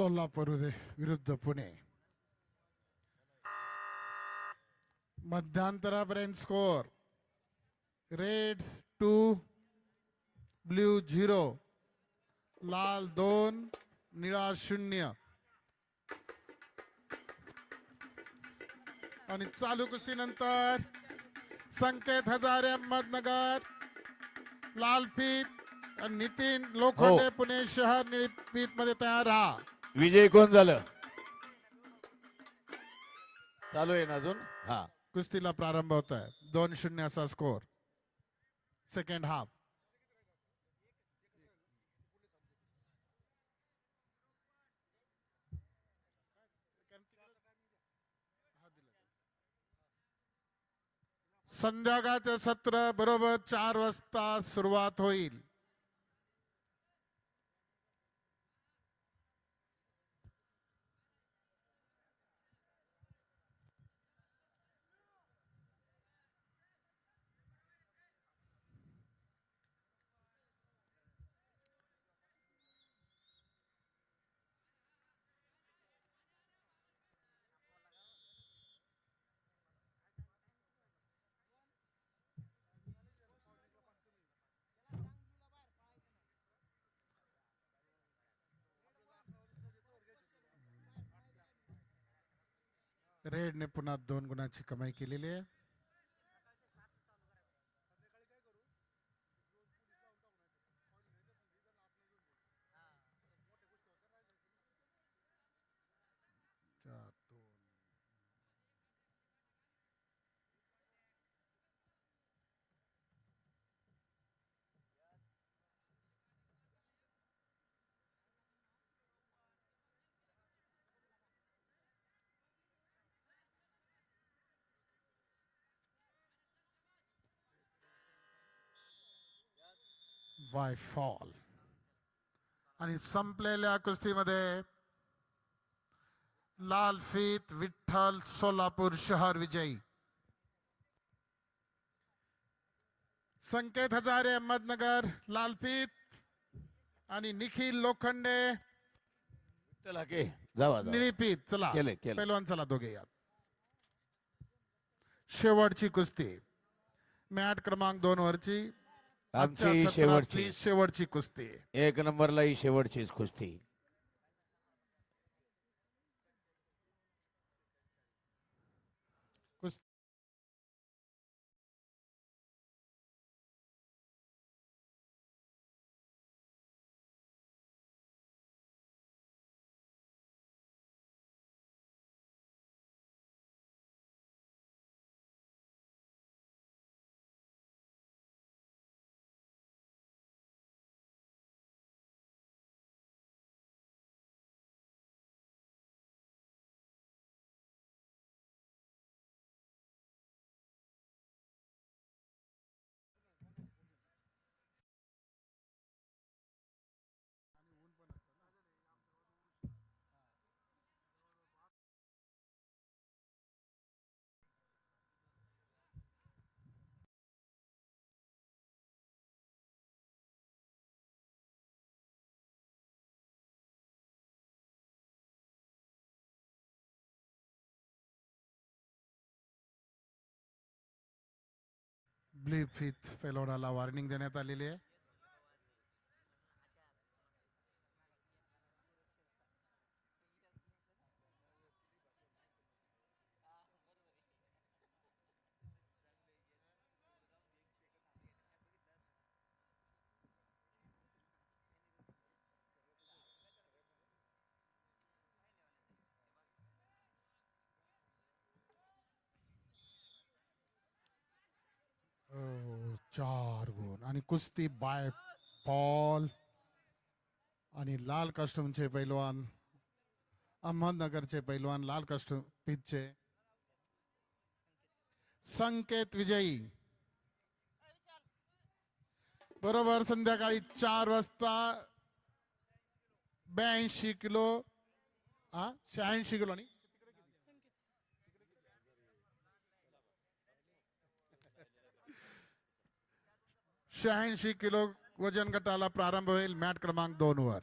सोलापूर विरुद्ध Pune मध्यांतरापर्यंत score red two blue zero लाल दोन निळा शून्य आणि चालू कुस्तीनंतर संकेत हजारे अहमदनगर लालफीत आणि नितीन लोखंडे हो. पुणे शहर निळीफीत मध्ये तयार राहा. विजय कोण झालं? चालू आहे ना अजून? हा. कुस्तीला प्रारंभ होत आहे. दोन शून्य असा स्कोर. सेकंड हाफ संध्याकाळचं सत्र बरोबर चार वाजता सुरुवात होईल. रेडने पुन्हा दोन गुणाची कमाई केलेली आहे. वाय फॉल आणि संपलेल्या कुस्तीमध्ये लाल फीत विठ्ठल सोलापूर शहर विजयी. संकेत हजारे अहमदनगर लालफीत आणि निखिल लोखंडे. चला के जावा. निळीपीत चला. केले, केले. पैलवान चला दोघे यात. शेवटची कुस्ती. मॅट क्रमांक दोन वरची. आमची शेवटची. शेवटची कुस्ती. एक नंबरला ही शेवटचीच कुस्ती. ब्लीप फिथ फेलोडाला वॉर्निंग देण्यात आलेली आहे. चार गुण. आणि कुस्ती बाय पॉल आणि लाल कस्टमचे पैलवान अहमदनगरचे पैलवान लाल कस्टम पिचचे संकेत विजयी. बरोबर संध्याकाळी चार वाजता ब्याऐंशी किलो हा शहाऐंशी किलो आणि शहाऐंशी किलो वजन गटाला प्रारंभ होईल मॅट क्रमांक दोन वर.